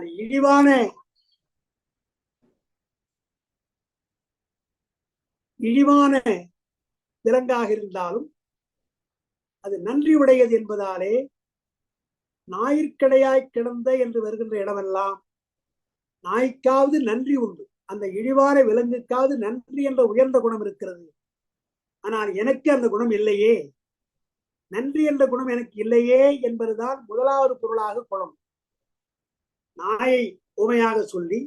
அது இழிவான இழிவான விலங்காக இருந்தாலும் அது நன்றி உடையது என்பதாலே நாயிற்கடையாய் கிடந்த என்று வருகின்ற இடமெல்லாம் நாய்க்காவது நன்றி உண்டு. அந்த இழிவான விலங்குக்காவது நன்றி என்ற உயர்ந்த குணம் இருக்கிறது. ஆனால் எனக்கு அந்த குணம் இல்லையே. நன்றி என்ற குணம் எனக்கு இல்லையே என்பதுதான் முதலாவது பொருளாக குணம். நாயை உமையாக சொல்லி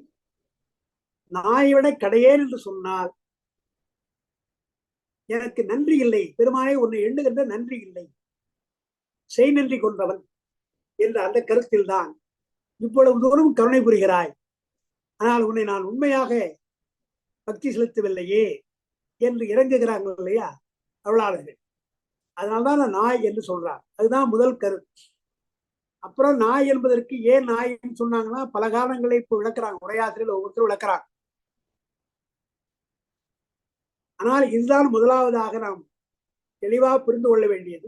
நாயை விட கடையேன் என்று சொன்னால் எனக்கு நன்றி இல்லை. பெருமானே உன்னை எண்ணுகின்ற நன்றி இல்லை. செய் நன்றி கொண்டவன் என்ற அந்த கருத்தில் தான் இவ்வளவு தூரம் கருணை புரிகிறாய். ஆனால் உன்னை நான் உண்மையாக பக்தி செலுத்தவில்லையே என்று இறங்குகிறார்கள் இல்லையா? அருளாளர்கள். அதனால்தான் நான் நாய் என்று சொல்றார். அதுதான் முதல் கருத்து. அப்புறம் நாய் என்பதற்கு ஏன் நாய்ன்னு சொன்னாங்கன்னா பல காரணங்களை இப்போ விளக்குறாங்க. உரையாசிரியர் ஒவ்வொருத்தரும் விளக்குறாங்க. ஆனால் இதுதான் முதலாவதாக நாம் தெளிவாக புரிந்து கொள்ள வேண்டியது.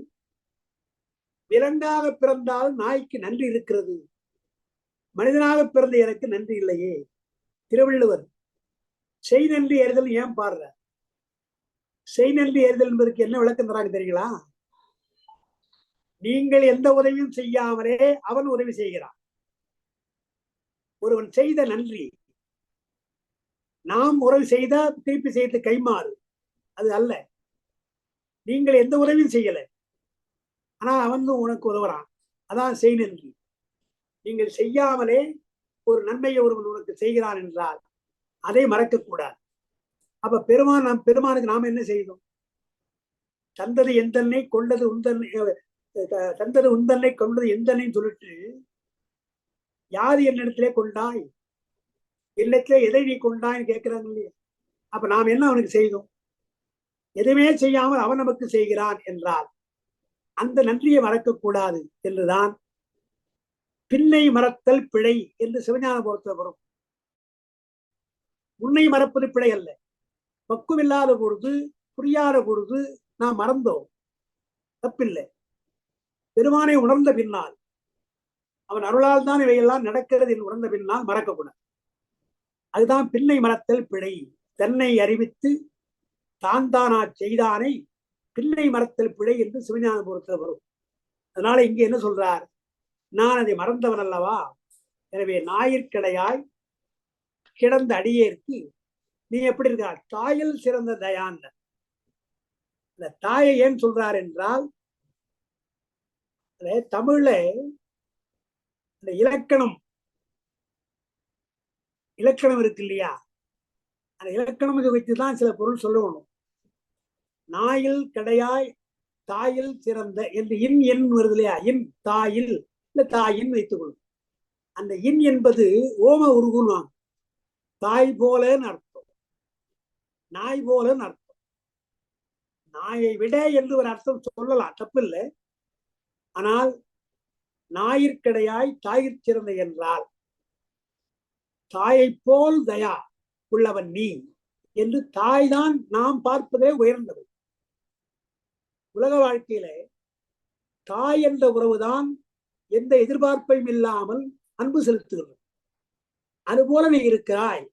விலங்காக பிறந்தால் நாய்க்கு நன்றி இருக்கிறது. மனிதனாக பிறந்த எனக்கு நன்றி இல்லையே. திருவள்ளுவர் செய் நன்றி ஏறுதல் ஏன் பாடுற செய் நன்றி ஏறுதல் என்பதற்கு என்ன விளக்கம் தராங்க தெரியுங்களா? நீங்கள் எந்த உதவியும் செய்யாமலே அவன் உதவி செய்கிறான். ஒருவன் செய்த நன்றி. நாம் உறவு செய்த திருப்பி செய்து கைமாறு. அது அல்ல. நீங்கள் எந்த உதவியும் செய்யல. ஆனா அவன் உனக்கு உதவுறான். அதான் செய் நன்றி. நீங்கள் செய்யாமலே ஒரு நன்மையை ஒருவன் உனக்கு செய்கிறான் என்றால் அதை மறக்க கூடாது அப்ப பெருமான் நாம் பெருமானுக்கு நாம் என்ன செய்தோம்? தந்தது எந்தன்னை கொண்டது உந்தன்னை தந்தது உந்தன்னை கொண்டது எந்தனையும் சொல்லிட்டு யார் என்னிடத்திலே கொண்டாய்? இல்லத்திலே எதை நீ கொண்டாய்ன்னு கேட்கிறாங்க இல்லையா? அப்ப நாம் என்ன அவனுக்கு செய்தோம்? எதுவுமே செய்யாமல் அவன் நமக்கு செய்கிறான் என்றால் அந்த நன்றியை மறக்கக்கூடாது என்றுதான். பின்னை மறத்தல் பிழை என்று சிவஞான பொறுத்த வரும். உன்னை மறப்பது பிழை அல்ல. பக்குவில்லாத பொழுது புரியாத பொழுது நாம் மறந்தோம். தப்பில்லை. பெருமானை உணர்ந்த பின்னால் அவன் அருளால் தான் இவையெல்லாம் நடக்கிறது என்று உணர்ந்த பின்னால் மறக்கக்கூடாது. அதுதான் பின்னை மறத்தல் பிழை. தன்னை அறிவித்து தான் தானா செய்தானை பின்னை மறத்தல் பிழை என்று சிவஞான பொறுத்த வரும். அதனால இங்க என்ன சொல்றார்? நான் அதை மறந்தவன் அல்லவா? எனவே ஞாயிற்கிடையாய் கிடந்த அடியேற்கு நீ எப்படி இருக்கா தாயில் சிறந்த தயான். இந்த தாயை ஏன் சொல்றார் என்றால் தமிழ்ல இந்த இலக்கணம் இலக்கணம் இருக்கு இல்லையா? அந்த இலக்கணம் வைத்துதான் சில பொருள் சொல்லணும் நாயில் கடையாய் தாயில் சிறந்த என்று இன் எண் வருது இல்லையா? இன் தாயில் இல்ல தாயின் வைத்துக்கொள்ளும் அந்த இன் என்பது ஓம உருகுன்னு தாய் போலன்னு அர்த்தம். நாய் போலன்னு அர்த்தம். நாயை விட என்று ஒரு அர்த்தம் சொல்லலாம். தப்பு இல்லை ஆனால் ஞாயிற்கடையாய் தாயிற் சிறந்த என்றால் தாயை போல் தயா உள்ளவன் நீ என்று தாய்தான் நாம் பார்ப்பதே உயர்ந்தது. உலக வாழ்க்கையில தாய் என்ற உறவுதான் எந்த எதிர்பார்ப்பையும் இல்லாமல் அன்பு செலுத்துகிறது. அதுபோல நீ இருக்கிறாய்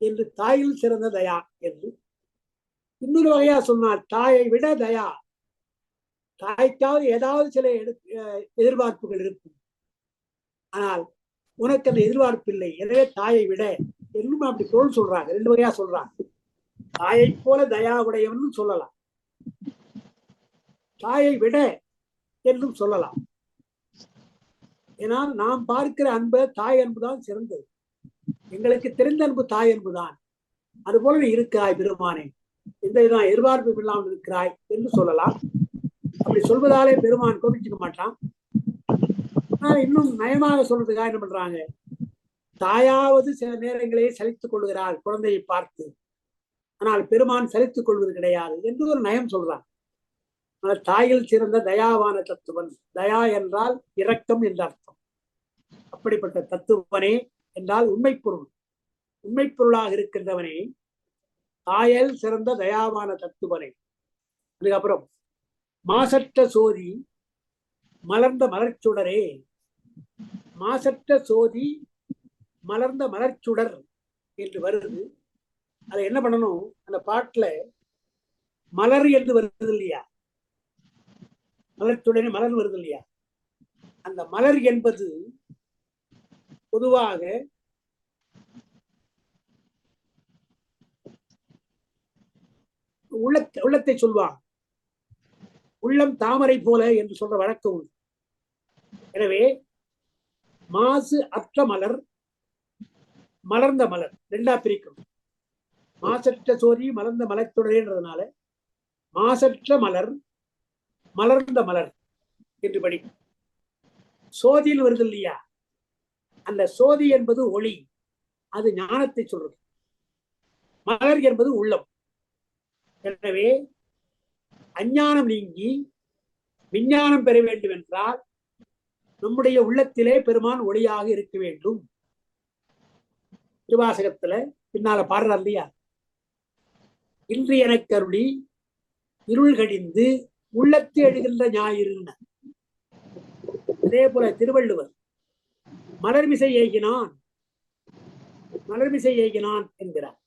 என்று தாயில் சிறந்த தயா என்று இன்னொரு வகையா சொன்னால் தாயை விட தயா தாய்க்காவது ஏதாவது சில எதிர்பார்ப்புகள் இருக்கும். ஆனால் உனக்கு அந்த எதிர்பார்ப்பு இல்லை. எனவே தாயை விட என்னும் அப்படி பொருள் சொல்றாங்க. ரெண்டு வகையா சொல்றாங்க. தாயை போல தயா உடையவன் சொல்லலாம். தாயை விட என்றும் சொல்லலாம். ஏனால் நாம் பார்க்கிற அன்பு தாய் அன்புதான் சிறந்தது. எங்களுக்கு தெரிந்த அன்பு தாய் அன்புதான். அதுபோல நீ இருக்காய் பெருமானே. எந்த விதம் எதிர்பார்ப்பு இல்லாமல் இருக்கிறாய் என்று சொல்லலாம். அப்படி சொல்வதாலே பெருமான் கோபிச்சுக்க மாட்டான். ஆனா இன்னும் நயமாக சொல்றதுக்காக என்ன பண்றாங்க? தாயாவது சில நேரங்களே சலித்துக் கொள்கிறாள் குழந்தையை பார்த்து. ஆனால் பெருமான் சலித்துக் கொள்வது கிடையாது என்று ஒரு நயம் சொல்றான். தாயில் சிறந்த தயாவான தத்துவன். தயா என்றால் இரக்கம் என்ற அர்த்தம். அப்படிப்பட்ட தத்துவனே என்றால் உண்மை பொருள் உண்மை பொருளாக இருக்கின்றவனே. தாயல் சிறந்த தயாவான தத்துவனே. அதுக்கப்புறம் மாசற்ற சோதி மலர்ந்த மலர்ச்சுடரே. மாசற்ற சோதி மலர்ந்த மலர்ச்சுடர் என்று வருது. அதை என்ன பண்ணணும்? அந்த பாட்டுல மலர் என்று வருது இல்லையா? மலர்ச்சுடனே மலர் வருது இல்லையா? அந்த மலர் என்பது பொதுவாக உள்ள உள்ளத்தை சொல்வாங்க. உள்ளம் தாமரை போல என்று சொல்ற வழக்கம் உண்டு. எனவே மாசு அற்ற மலர் மலர்ந்த மலர் ரெண்டா பிரிக்கும் மாசற்ற சோதி மலர்ந்த மலர்த்துடரேன்றதுனால மாசற்ற மலர் மலர்ந்த மலர் என்று படி சோதியில் வருது இல்லையா? அந்த சோதி என்பது ஒளி அது ஞானத்தை சொல்றது. மலர் என்பது உள்ளம். எனவே அஞ்ஞானம் நீங்கி விஞ்ஞானம் பெற வேண்டும் என்றால் நம்முடைய உள்ளத்திலே பெருமான் ஒளியாக இருக்க வேண்டும். திருவாசகத்துல பின்னால பாடுறார் இல்லையா? இன்று எனக்கு அருளி இருள் கடிந்து உள்ளத்தை எழுகின்ற ஞாயிறுன அதே போல திருவள்ளுவர் மலர்மிசை ஏகினான் மலர்மிசை ஏகினான் என்கிறார்.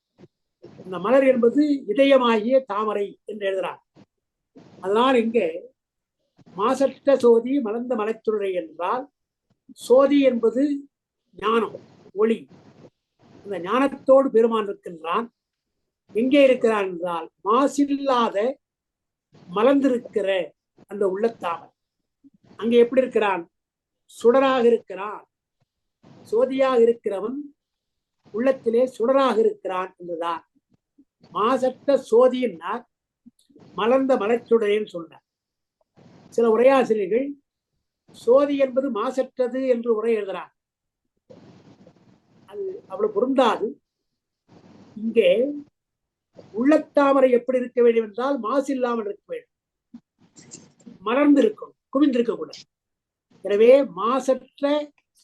இந்த மலர் என்பது இதயமாகிய தாமரை என்று எழுதுறார். அதனால் இங்கே மாசற்ற சோதி மலர்ந்த மலைத்துறை என்றால் சோதி என்பது ஞானம் ஒளி. அந்த ஞானத்தோடு பெருமான் இருக்கின்றான். எங்கே இருக்கிறான் என்றால் மாசில்லாத மலர்ந்திருக்கிற அந்த உள்ளத்தாவன் அங்கே எப்படி இருக்கிறான்? சுடராக இருக்கிறான். சோதியாக இருக்கிறவன் உள்ளத்திலே சுடராக இருக்கிறான் என்றுதான். மாசற்ற சோதியினார் மலர்ந்த மலைச்சுடரேன்னு சொன்னார். சில உரையாசிரியர்கள் சோதி என்பது மாசற்றது என்று உரை எழுதுறார் அது அவ்வளவு பொருந்தாது. இங்கே உள்ளத்தாமரை எப்படி இருக்க வேண்டும் என்றால் மாசு இல்லாமல் இருக்க வேண்டும். மலர்ந்து இருக்கும் குவிந்திருக்க கூடாது. எனவே மாசற்ற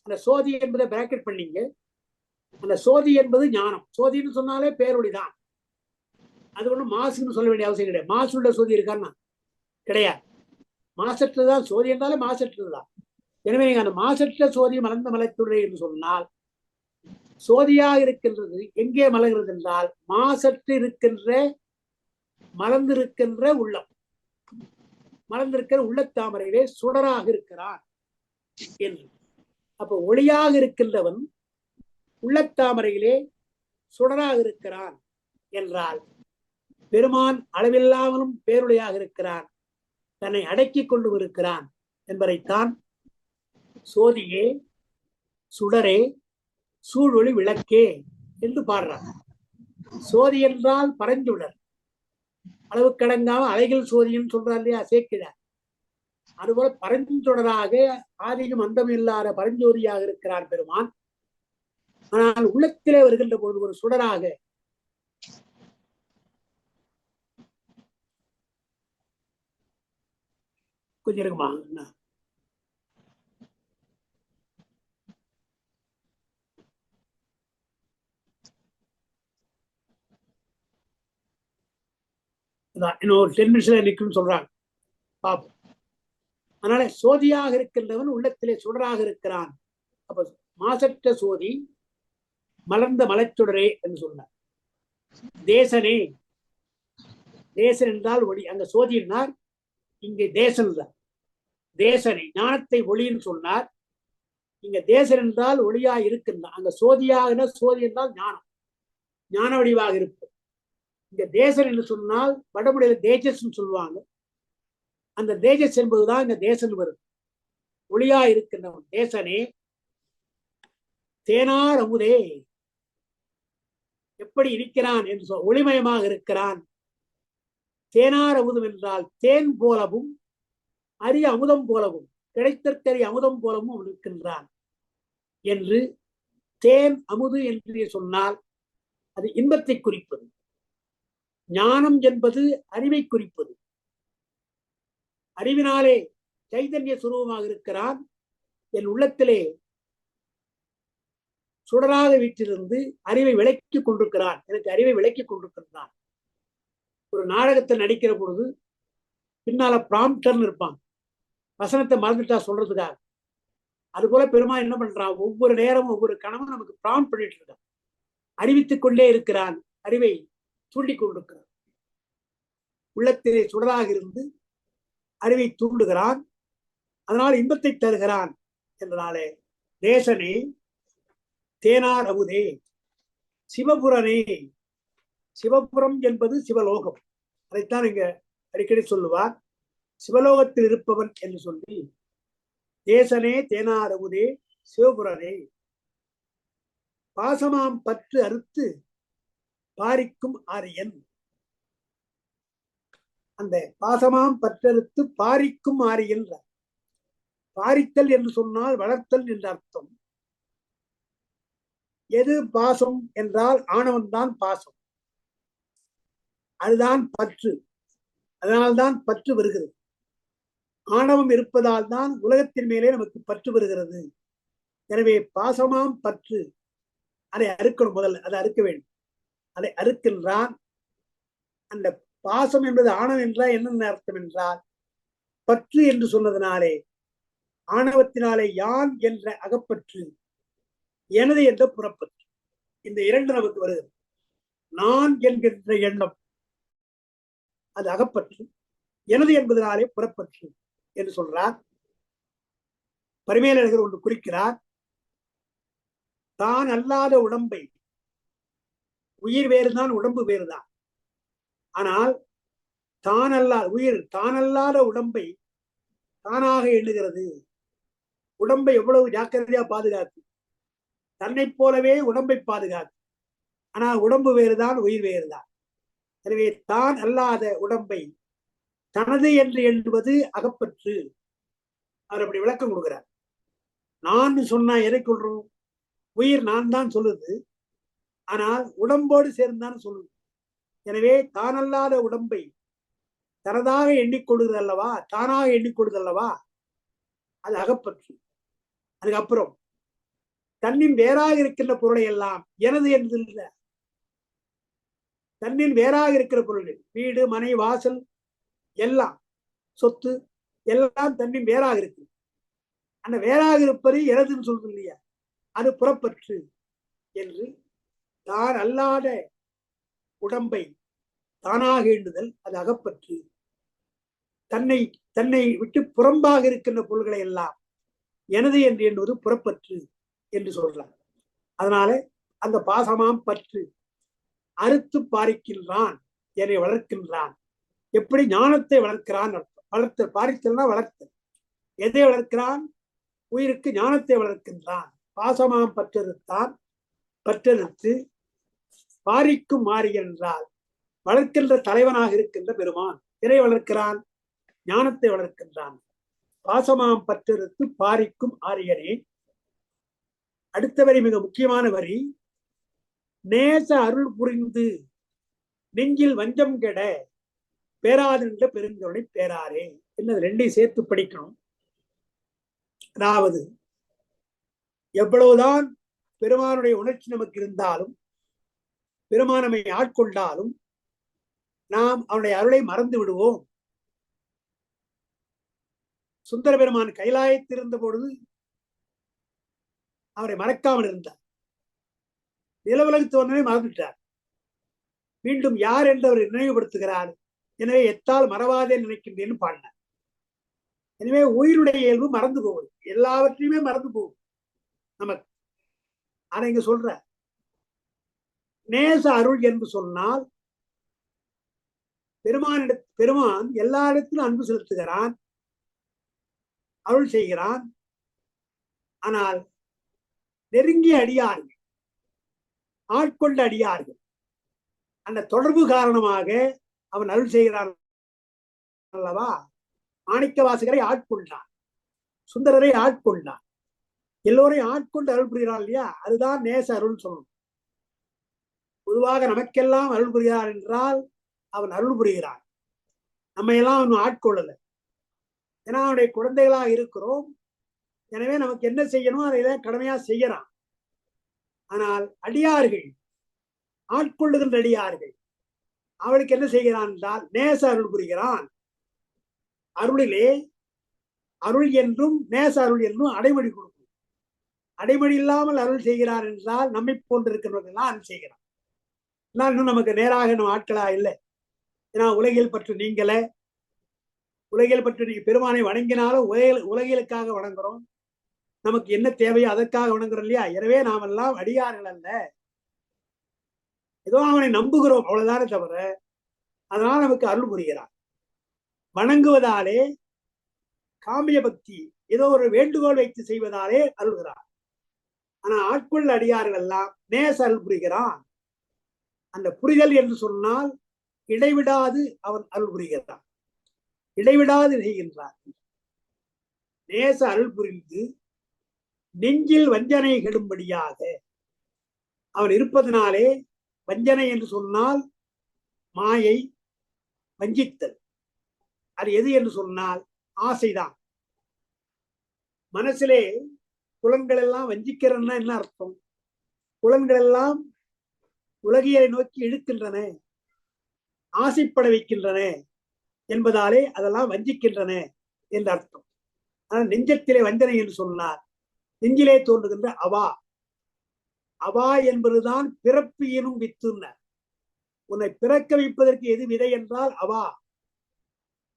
அந்த சோதி என்பதை பிராக்கெட் பண்ணீங்க. அந்த சோதி என்பது ஞானம். சோதின்னு சொன்னாலே பேரொழிதான். அது ஒண்ணும் மாசுன்னு சொல்ல வேண்டிய அவசியம் கிடையாது. மாசுள்ள சோதி இருக்கான்னா? கிடையாது. மாசற்றதுதான் சோதி என்றாலே மாசற்றதுதான். எனவே நீங்கள் அந்த மாசற்ற சோதி மலர்ந்த மலைத்துறை என்று சொன்னால் சோதியா இருக்கின்றது எங்கே மலர்கிறது என்றால் மாசற்று இருக்கின்ற மலர்ந்திருக்கின்ற உள்ளம். மலர்ந்திருக்கிற உள்ளத்தாமரையிலே சுடராக இருக்கிறான் என்று. அப்ப ஒளியாக இருக்கின்றவன் உள்ளத்தாமரையிலே சுடராக இருக்கிறான் என்றால் பெருமான் அளவில்லாமலும் பேருடையாக இருக்கிறான். தன்னை அடக்கிக் கொண்டு இருக்கிறான் என்பதைத்தான் சோதியே சுடரே சூழொளி விளக்கே என்று பாடுறாங்க சோதி என்றால் பரஞ்சுடர். அளவு கடங்காம அலைகள் சோதின்னு சொல்றார் இல்லையா சேர்க்கிறார் அதுபோல பரஞ்சுடராக ஆதியும் அந்தம் இல்லாத பரஞ்சோதியாக இருக்கிறார் பெருமான். ஆனால் உள்ளத்திலே வருகின்ற பொழுது ஒரு சுடராக கொஞ்சம் இருக்குமா என்ன? இன்னும் ஒரு டென் மினிட்ஸ்ல நிற்கும்னு சொல்றாங்க. பாப்போம். அதனால சோதியாக இருக்கின்றவன் உள்ளத்திலே சுடராக இருக்கிறான். அப்ப மாசற்ற சோதி மலர்ந்த மலைச்சுடரே என்று சொன்னார் தேசனே. தேசன் என்றால் ஒளி. அங்க சோதி என்றார் இங்கே தேசன் தான். தேசனை ஞானத்தை ஒளின்னு சொன்னார். இங்க தேசன் என்றால் ஒளியா இருக்கின்றான் அங்க சோதியாக சோதி என்றால் ஞானம். ஞான வடிவாக இருப்பது. இங்க தேசன் என்று சொன்னால் வடமுடியில தேஜஸ்ன்னு சொல்லுவாங்க. அந்த தேஜஸ் என்பதுதான் இங்க தேசன் வருது ஒளியா இருக்கின்றவன் தேசனே தேனார் அமுதே. எப்படி இருக்கிறான் என்று சொல் ஒளிமயமாக இருக்கிறான். தேனார் அமுதம் என்றால் தேன் போலவும் அரிய அமுதம் போலவும் கிடைத்தற்கரிய அமுதம் போலவும் அவன் இருக்கின்றான் என்று தேன் அமுது என்று சொன்னால் அது இன்பத்தை குறிப்பது. ஞானம் என்பது அறிவை குறிப்பது. அறிவினாலே சைதன்ய சுரூபமாக இருக்கிறான். என் உள்ளத்திலே சுடராத வீட்டிலிருந்து அறிவை விளக்கிக் கொண்டிருக்கிறான். எனக்கு அறிவை விளக்கிக் கொண்டிருக்கின்றான். ஒரு நாடகத்தை நடிக்கிற பொழுது பின்னால பிராம்டர்னு இருப்பான். வசனத்தை மறந்துட்டா சொல்றதுக்காக. அது போல பெருமா என்ன பண்றான் ஒவ்வொரு நேரமும் ஒவ்வொரு கணமும் நமக்கு பிரான் பண்ணிட்டு இருக்கான் அறிவித்துக் கொண்டே இருக்கிறான். அறிவை தூண்டி கொண்டிருக்கிறான். உள்ளத்திலே சுடராக இருந்து அறிவை தூண்டுகிறான். அதனால் இன்பத்தை தருகிறான் என்றனாலே தேசனே தேனார் அமுதே சிவபுரனே. சிவபுரம் என்பது சிவலோகம். அதைத்தான் இங்க அடிக்கடி சொல்லுவார். சிவலோகத்தில் இருப்பவன் என்று சொல்லி தேசனே தேனார் சிவபுரரே. சிவபுரனே பாசமாம் பற்று அறுத்து பாரிக்கும் ஆரியன். அந்த பாசமாம் பற்றறுத்து பாரிக்கும் ஆரியன் பாரித்தல் என்று சொன்னால் வளர்த்தல் என்ற அர்த்தம். எது பாசம் என்றால் ஆணவன் தான் பாசம். அதுதான் பற்று. அதனால்தான் பற்று வருகிறது. ஆணவம் இருப்பதால் தான் உலகத்தின் மேலே நமக்கு பற்று வருகிறது. எனவே பாசமாம் பற்று. அதை அறுக்கணும் முதல்ல. அதை அறுக்க வேண்டும். அதை அறுக்கின்றான். அந்த பாசம் என்பது ஆணவம் என்றால் என்னென்ன அர்த்தம் என்றால் பற்று என்று சொன்னதினாலே ஆணவத்தினாலே யான் என்ற அகப்பற்று எனது என்ற புறப்பற்று இந்த இரண்டு நமக்கு வருகிறது. நான் என்கின்ற எண்ணம் அது அகப்பற்று எனது என்பதனாலே புறப்பற்று. என்று சொல்றார். பரிமேலழகர் ஒன்று குறிக்கிறார். தான் அல்லாத உடம்பை உயிர் வேறுதான் உடம்பு வேறுதான் ஆனால் தான் அல்லா உயிர் தானல்லாத உடம்பை தானாக எண்ணுகிறது. உடம்பை எவ்வளவு ஜாக்கிரதையா பாதுகாத்து தன்னை போலவே உடம்பை பாதுகாத்து. ஆனால் உடம்பு வேறுதான் உயிர் வேறுதான் எனவே தான் அல்லாத உடம்பை தனது என்று எண்ணுவது அகப்பற்று. அவர் அப்படி விளக்கம் கொடுக்கிறார். நான் சொன்னா எதை கொள்றோம் உயிர் நான் தான் சொல்லுது. ஆனால் உடம்போடு சேர்ந்தான் சொல்லுது. எனவே தானல்லாத உடம்பை தனதாக எண்ணிக்கொள்கிறது அல்லவா? தானாக எண்ணிக்கொள்வது அல்லவா? அது அகப்பற்று. அதுக்கப்புறம் தன்னின் வேறாக இருக்கின்ற பொருளை எல்லாம் எனது என்று இல்லை. தன்னின் வேறாக இருக்கிற பொருள்கள் வீடு மனை வாசல் எல்லாம் சொத்து எல்லாம் தம்பி வேறாக இருக்கு. அந்த வேறாக இருப்பது எனதுன்னு சொல்றது இல்லையா? அது புறப்பற்று என்று தான் அல்லாத உடம்பை தானாக ஏண்டுதல் அது அகப்பற்று. தன்னை தன்னை விட்டு புறம்பாக இருக்கின்ற பொருள்களை எல்லாம் எனது என்று எண்ணுவது புறப்பற்று என்று சொல்றார். அதனால அந்த பாசமாம் பற்று. அறுத்து பாரிக்கின்றான் என்னை வளர்க்கின்றான். எப்படி ஞானத்தை வளர்க்கிறான் வளர்த்தல் பாரித்தல்னா வளர்த்தல் எதை வளர்க்கிறான்? உயிருக்கு ஞானத்தை வளர்க்கின்றான். பாசமாம் பற்றறுத்தான் பற்றெடுத்து பாரிக்கும் மாறி என்றால் வளர்க்கின்ற தலைவனாக இருக்கின்ற பெருமான் எதை வளர்க்கிறான்? ஞானத்தை வளர்க்கின்றான். பாசமாம் பற்றெடுத்து பாரிக்கும் ஆரியனே. அடுத்த வரி மிக முக்கியமான வரி. நேச அருள் புரிந்து நெஞ்சில் வஞ்சம் கெட பேராதென்ற பெருங்கருணை பேராரே. என்னது ரெண்டையும் சேர்த்து படிக்கணும். அதாவது எவ்வளவுதான் பெருமானுடைய உணர்ச்சி நமக்கு இருந்தாலும் பெருமானமை ஆட்கொண்டாலும் நாம் அவனுடைய அருளை மறந்து விடுவோம். சுந்தர பெருமான் கைலாயத்திருந்த பொழுது அவரை மறக்காமல் இருந்தார். நிலவுலகத்து தோன்றனை மறந்துட்டார். மீண்டும் யார் என்று அவர் நினைவுபடுத்துகிறார்? எனவே எத்தால் மறவாதே நினைக்கின்றேன்னு பாடினார். எனவே உயிருடைய இயல்பு மறந்து போகுது. எல்லாவற்றையுமே மறந்து போகும் நமக்கு. ஆனா இங்க சொல்ற நேச அருள் என்று சொன்னால் பெருமானிட பெருமான் எல்லா இடத்திலும் அன்பு செலுத்துகிறான் அருள் செய்கிறான். ஆனால் நெருங்கிய அடியார்கள் ஆட்கொண்ட அடியார்கள் அந்த தொடர்பு காரணமாக அவன் அருள் செய்கிறான் அல்லவா? மாணிக்க வாசகரை ஆட்கொண்டான். சுந்தரரை ஆட்கொண்டான். எல்லோரையும் ஆட்கொண்டு அருள் புரிகிறான் இல்லையா? அதுதான் நேச அருள் சொல்லணும் பொதுவாக நமக்கெல்லாம் அருள் புரிகிறார் என்றால் அவன் அருள் புரிகிறான். நம்ம எல்லாம் அவன் ஆட்கொள்ளல. ஏன்னா அவனுடைய குழந்தைகளா இருக்கிறோம். எனவே நமக்கு என்ன செய்யணும் அதை கடமையா செய்யறான். ஆனால் அடியார்கள் ஆட்கொள்ளுகின்ற அடியார்கள் அவனுக்கு என்ன செய்கிறான் என்றால் நேச அருள் புரிகிறான். அருளிலே அருள் என்றும் நேச அருள் என்றும் அடைமொழி கொடுக்கும். அடைமொழி இல்லாமல் அருள் செய்கிறார் என்றால் நம்மை போன்றிருக்கிறவர்கள்லாம் அருள் செய்கிறான். நான் இன்னும் நமக்கு நேராக நம்ம ஆட்களா இல்லை. ஏன்னா உலகில் பற்று நீங்கள உலகில் பற்று நீங்க பெருமானை வணங்கினாலும் உலகில் உலகிலுக்காக வணங்குறோம். நமக்கு என்ன தேவையோ அதற்காக வணங்குறோம் இல்லையா? எனவே நாம் எல்லாம் அடியார்கள் அல்ல. ஏதோ அவனை நம்புகிறோம் அவ்வளவுதானே தவிர அதனால் நமக்கு அருள் புரிகிறார். வணங்குவதாலே காமிய பக்தி ஏதோ ஒரு வேண்டுகோள் வைத்து செய்வதாலே அருள்கிறான் ஆனா ஆட்கொள்ள அடியார்கள் எல்லாம் நேச அருள் புரிகிறான் அந்த புரிதல் என்று சொன்னால் இடைவிடாது அவன் அருள் புரிகிறான் இடைவிடாது செய்கின்றான் நேச அருள் புரிந்து நெஞ்சில் வஞ்சனை கெடும்படியாக அவன் இருப்பதனாலே வஞ்சனை என்று சொன்னால் மாயை வஞ்சித்தல். அது எது என்று சொன்னால் ஆசைதான். மனசிலே புலன்கள் எல்லாம் வஞ்சிக்கிறன்னா என்ன அர்த்தம்? புலன்கள் எல்லாம் உலகியலை நோக்கி இழுக்கின்றன ஆசைப்பட வைக்கின்றன என்பதாலே அதெல்லாம் வஞ்சிக்கின்றன என்று அர்த்தம். ஆனால் நெஞ்சத்திலே வஞ்சனை என்று சொன்னார் நெஞ்சிலே தோன்றுகின்ற அவா அவா என்பதுதான் பிறப்பு எனும் வித்துன்ன. உன்னை பிறக்க வைப்பதற்கு எது விதை என்றால் அவா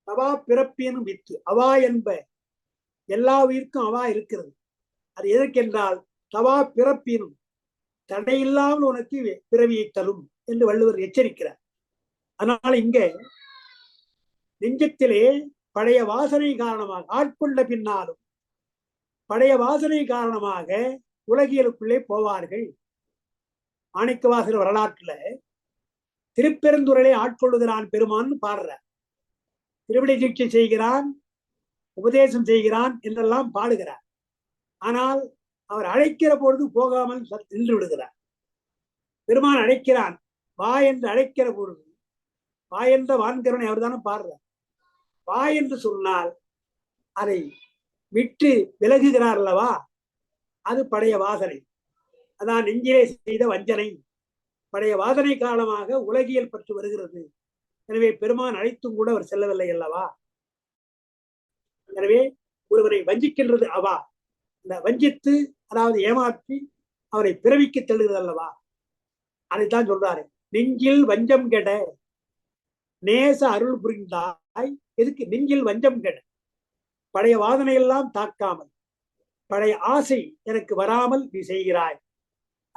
அவா பிறப்பு எனும் வித்து. அவா என்ப எல்லா உயிர்க்கும் அவா இருக்கிறது. அது எதற்கென்றால் தவா பிறப்பினும் தடையில்லாமல் உனக்கு பிறவியை தரும் என்று வள்ளுவர் எச்சரிக்கிறார். அதனால இங்க நெஞ்சத்திலே பழைய வாசனை காரணமாக ஆட்கொண்ட பின்னாலும் பழைய வாசனை காரணமாக உலகியலுக்குள்ளே போவார்கள். மாணிக்கவாசல் வரலாற்றுல திருப்பெருந்துறையை ஆட்கொள்ளுகிறான் பெருமான் பாடுறார். திருவிடை சிகிச்சை செய்கிறான் உபதேசம் செய்கிறான் என்றெல்லாம் பாடுகிறார். ஆனால் அவர் அழைக்கிற பொழுது போகாமல் நின்று விடுகிறார். பெருமான் அழைக்கிறான் வா என்று அழைக்கிற பொழுது வா என்ற வான்கருணை அவர் தானே பாடுறார். வா என்று சொன்னால் அதை விட்டு விலகுகிறார் அல்லவா? அது பழைய வாசனை. அதான் நெஞ்சிலே செய்த வஞ்சனை. பழைய வாசனை காரணமாக உலகியல் பற்று வருகிறது. எனவே பெருமான் அழைத்தும் கூட அவர் செல்லவில்லை அல்லவா? எனவே ஒருவரை வஞ்சிக்கின்றது அவா. இந்த வஞ்சித்து அதாவது ஏமாற்றி அவரை பிறவிக்கு தள்ளுகிறது அல்லவா? அதைத்தான் சொல்றாரு. நெஞ்சில் வஞ்சம் கெட நேச அருள் புரிந்தாய். எதுக்கு? நெஞ்சில் வஞ்சம் கெட. பழைய வாதனையெல்லாம் தாக்காமல். பழைய ஆசை எனக்கு வராமல் நீ செய்கிறாய்.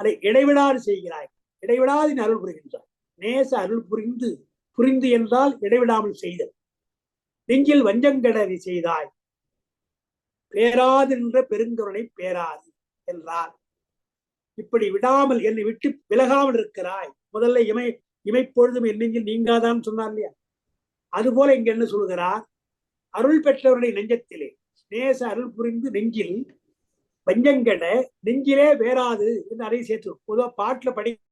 அதை இடைவிடாது செய்கிறாய். இடைவிடாது நீ அருள் புரிகின்றாய். நேச அருள் புரிந்து புரிந்து என்றால் இடைவிடாமல் செய்தல். நெஞ்சில் வஞ்சங்கட நீ செய்தாய். பேராது என்ற பெருங்கருணை பேராது என்றார். இப்படி விடாமல் என்னை விட்டு விலகாமல் இருக்கிறாய். முதல்ல இமை இமைப்பொழுதும் என் நெஞ்சில் நீங்காதான் சொன்னார் இல்லையா? அதுபோல இங்க என்ன சொல்கிறார் அருள் பெற்றவருடைய நெஞ்சத்திலே நேச அருள் புரிந்து நெஞ்சில் வஞ்சங்கட நெஞ்சிலே வேறாது என்று அதை சேர்த்து பொதுவாக பாட்டுல படி